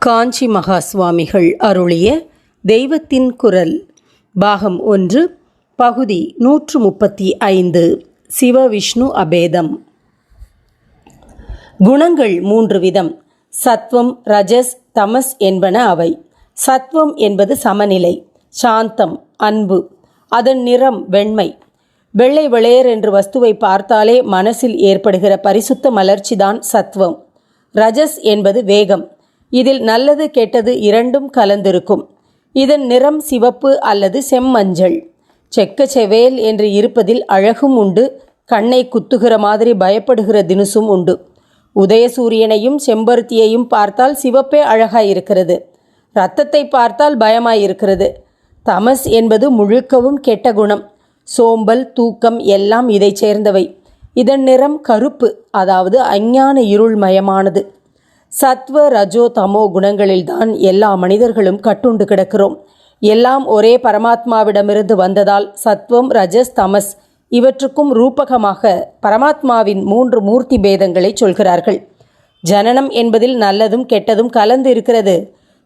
காஞ்சி மகா சுவாமிகள் அருளிய தெய்வத்தின் குரல் பாகம் ஒன்று பகுதி நூற்று முப்பத்தி ஐந்து சிவ விஷ்ணு அபேதம். குணங்கள் மூன்று விதம். சத்வம் ரஜஸ் தமஸ் என்பன அவை. சத்வம் என்பது சமநிலை சாந்தம் அன்பு. அதன் நிறம் வெண்மை. வெள்ளை வெளையர் என்று வஸ்துவை பார்த்தாலே மனசில் ஏற்படுகிற பரிசுத்த மலர்ச்சிதான் சத்வம். ரஜஸ் என்பது வேகம். இதில் நல்லது கெட்டது இரண்டும் கலந்திருக்கும். இதன் நிறம் சிவப்பு அல்லது செம்மஞ்சள். செக்க செவேல் என்று இருப்பதில் அழகும் உண்டு கண்ணை குத்துகிற மாதிரி பயப்படுகிற தினுசும் உண்டு. உதயசூரியனையும் செம்பருத்தியையும் பார்த்தால் சிவப்பே அழகாயிருக்கிறது இரத்தத்தை பார்த்தால் பயமாயிருக்கிறது தமஸ் என்பது முழுக்கவும் கெட்ட குணம். சோம்பல் தூக்கம் எல்லாம் இதைச் சேர்ந்தவை. இதன் நிறம் கருப்பு அதாவது அஞ்ஞான இருள்மயமானது. சத்வ ரஜோ தமோ குணங்களில்தான் எல்லா மனிதர்களும் கட்டுண்டு கிடக்கிறோம். எல்லாம் ஒரே பரமாத்மாவிடமிருந்து வந்ததால் சத்வம் ரஜஸ் தமஸ் இவற்றுக்கும் ரூபகமாக பரமாத்மாவின் மூன்று மூர்த்தி பேதங்களை சொல்கிறார்கள். ஜனனம் என்பதில் நல்லதும் கெட்டதும் கலந்து இருக்கிறது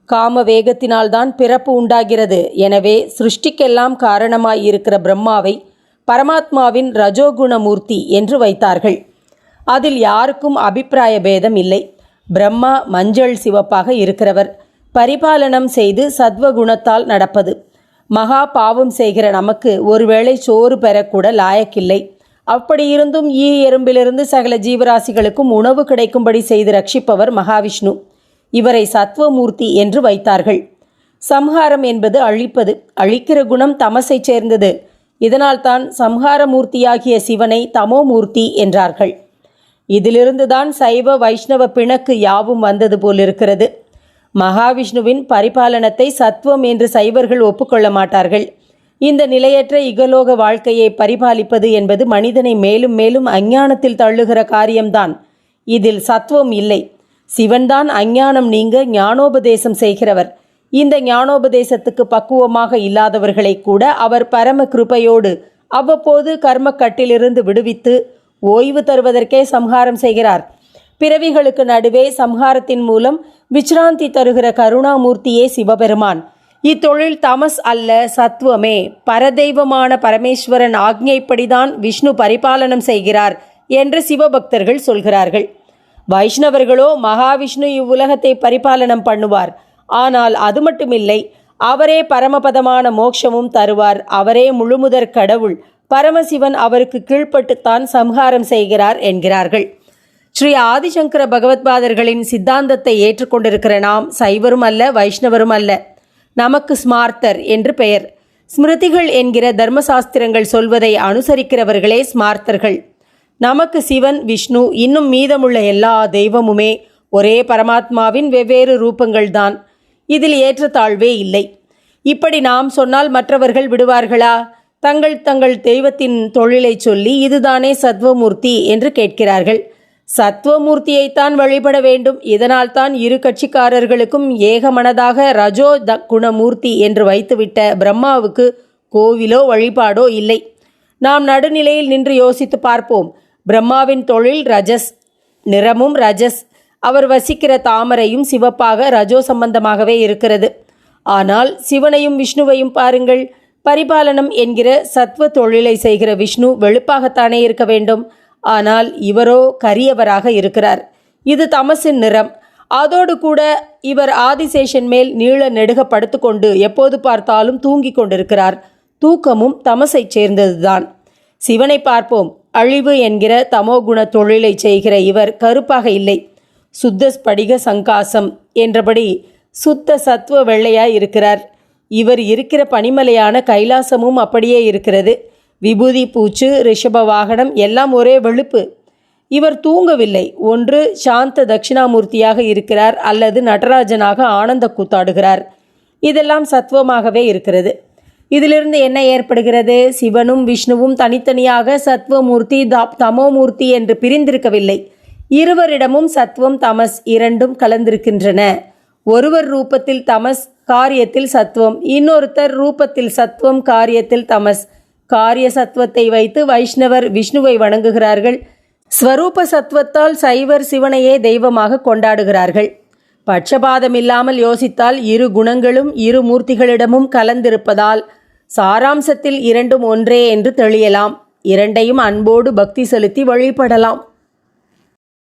காம வேகத்தினால்தான் பிறப்பு உண்டாகிறது. எனவே சிருஷ்டிக்கெல்லாம் காரணமாய் இருக்கிற பிரம்மாவை பரமாத்மாவின் ரஜோகுணமூர்த்தி என்று வைத்தார்கள். அதில் யாருக்கும் அபிப்பிராய பேதம் இல்லை. பிரம்மா மஞ்சள் சிவப்பாக இருக்கிறவர். பரிபாலனம் செய்து சத்வகுணத்தால் நடப்பது. மகா பாவம் செய்கிற நமக்கு ஒருவேளை சோறு பெறக்கூட லாயக்கில்லை. அப்படியிருந்தும் ஈ எறும்பிலிருந்து சகல ஜீவராசிகளுக்கும் உணவு கிடைக்கும்படி செய்து ரட்சிப்பவர் மகாவிஷ்ணு. இவரை சத்வமூர்த்தி என்று வைத்தார்கள். சம்ஹாரம் என்பது அழிப்பது. அழிக்கிற குணம் தமசைச் சேர்ந்தது. இதனால்தான் சம்ஹாரமூர்த்தியாகிய சிவனை தமோமூர்த்தி என்றார்கள். இதிலிருந்துதான் சைவ வைஷ்ணவ பிணக்கு யாவும் வந்தது போலிருக்கிறது. மகாவிஷ்ணுவின் பரிபாலனத்தை சத்துவம் என்று சைவர்கள் ஒப்புக்கொள்ள மாட்டார்கள். இந்த நிலையற்ற இகலோக வாழ்க்கையை பரிபாலிப்பது என்பது மனிதனை மேலும் மேலும் அஞ்ஞானத்தில் தள்ளுகிற காரியம்தான். இதில் சத்துவம் இல்லை. சிவன்தான் அஞ்ஞானம் நீங்க ஞானோபதேசம் செய்கிறவர். இந்த ஞானோபதேசத்துக்கு பக்குவமாக இல்லாதவர்களை கூட அவர் பரம கிருபையோடு அவ்வப்போது கர்மக்கட்டிலிருந்து விடுவித்து ஓய்வு தருவதற்கே சம்ஹாரம் செய்கிறார். பிறவிகளுக்கு நடுவே சம்ஹாரத்தின் மூலம் விச்ராந்தி தருகிற கருணாமூர்த்தியே சிவபெருமான். இத்தொழில் தமஸ் அல்ல சத்துவமே பரதெய்வமான பரமேஸ்வரன் ஆக்ஞைப்படிதான் விஷ்ணு பரிபாலனம் செய்கிறார் என்று சிவபக்தர்கள் சொல்கிறார்கள். வைஷ்ணவர்களோ மகாவிஷ்ணு இவ்வுலகத்தை பரிபாலனம் பண்ணுவார். ஆனால் அது மட்டுமில்லை அவரே பரமபதமான மோட்சமும் தருவார். அவரே முழுமுதற் கடவுள். பரமசிவன் அவருக்கு கீழ்ப்பட்டுத்தான் சம்ஹாரம் செய்கிறார் என்கிறார்கள். ஸ்ரீ ஆதிசங்கர பகவத்பாதர்களின் சித்தாந்தத்தை ஏற்றுக்கொண்டிருக்கிற நாம் சைவரும் அல்ல வைஷ்ணவரும் அல்ல. நமக்கு ஸ்மார்த்தர் என்று பெயர். ஸ்மிருதிகள் என்கிற தர்மசாஸ்திரங்கள் சொல்வதை அனுசரிக்கிறவர்களே ஸ்மார்த்தர்கள். நமக்கு சிவன் விஷ்ணு இன்னும் மீதமுள்ள எல்லா தெய்வமுமே ஒரே பரமாத்மாவின் வெவ்வேறு ரூபங்கள்தான் இதில் ஏற்றத்தாழ்வே இல்லை. இப்படி நாம் சொன்னால் மற்றவர்கள் விடுவார்களா? தங்கள் தங்கள் தெய்வத்தின் தொழிலை சொல்லி இதுதானே சத்வமூர்த்தி என்று கேட்கிறார்கள். சத்வமூர்த்தியைத்தான் வழிபட வேண்டும். இதனால்தான் இரு கட்சிக்காரர்களுக்கும் ஏகமனதாக ரஜோ த குணமூர்த்தி என்று வைத்துவிட்ட பிரம்மாவுக்கு கோவிலோ வழிபாடோ இல்லை. நாம் நடுநிலையில் நின்று யோசித்து பார்ப்போம். பிரம்மாவின் தொழில் ரஜஸ் நிறமும் ரஜஸ். அவர் வசிக்கிற தாமரையும் சிவப்பாக ரஜோ சம்பந்தமாகவே இருக்கிறது. ஆனால் சிவனையும் விஷ்ணுவையும் பாருங்கள். பரிபாலனம் என்கிற சத்வ தொழிலை செய்கிற விஷ்ணு வெளுப்பாகத்தானே இருக்க வேண்டும். ஆனால் இவரோ கரியவராக இருக்கிறார். இது தமசின் நிறம். அதோடு கூட இவர் ஆதிசேஷன் மேல் நீள நெடுக படுத்துக்கொண்டு எப்போது பார்த்தாலும் தூங்கிக் கொண்டிருக்கிறார். தூக்கமும் தமசைச் சேர்ந்ததுதான். சிவனை பார்ப்போம். அழிவு என்கிற தமோகுண தொழிலை செய்கிற இவர் கருப்பாக இல்லை. சுத்த ஸ்படிக சங்காசம் என்றபடி சுத்த சத்துவ வெள்ளையாய் இருக்கிறார். இவர் இருக்கிற பனிமலையான கைலாசமும் அப்படியே இருக்கிறது. விபூதி பூச்சு ரிஷப வாகனம் எல்லாம் ஒரே வெளுப்பு. இவர் தூங்கவில்லை. ஒன்று சாந்த தட்சிணாமூர்த்தியாக இருக்கிறார். அல்லது நடராஜனாக ஆனந்த கூத்தாடுகிறார். இதெல்லாம் சத்துவமாகவே இருக்கிறது. இதிலிருந்து என்ன ஏற்படுகிறது? சிவனும் விஷ்ணுவும் தனித்தனியாக சத்வமூர்த்தி தா தமோமூர்த்தி என்று பிரிந்திருக்கவில்லை. இருவரிடமும் சத்வம் தமஸ் இரண்டும் கலந்திருக்கின்றன. ஒருவர் ரூபத்தில் தமஸ் காரியத்தில் சத்துவம். இன்னொருத்தர் ரூபத்தில் சத்துவம் காரியத்தில் தமஸ். காரிய சத்துவத்தை வைத்து வைஷ்ணவர் விஷ்ணுவை வணங்குகிறார்கள். ஸ்வரூப சத்துவத்தால் சைவர் சிவனையே தெய்வமாக கொண்டாடுகிறார்கள். பட்சபாதமில்லாமல் யோசித்தால் இரு குணங்களும் இரு மூர்த்திகளிடமும் கலந்திருப்பதால் சாராம்சத்தில் இரண்டும் ஒன்றே என்று தெளியலாம். இரண்டையும் அன்போடு பக்தி செலுத்தி வழிபடலாம்.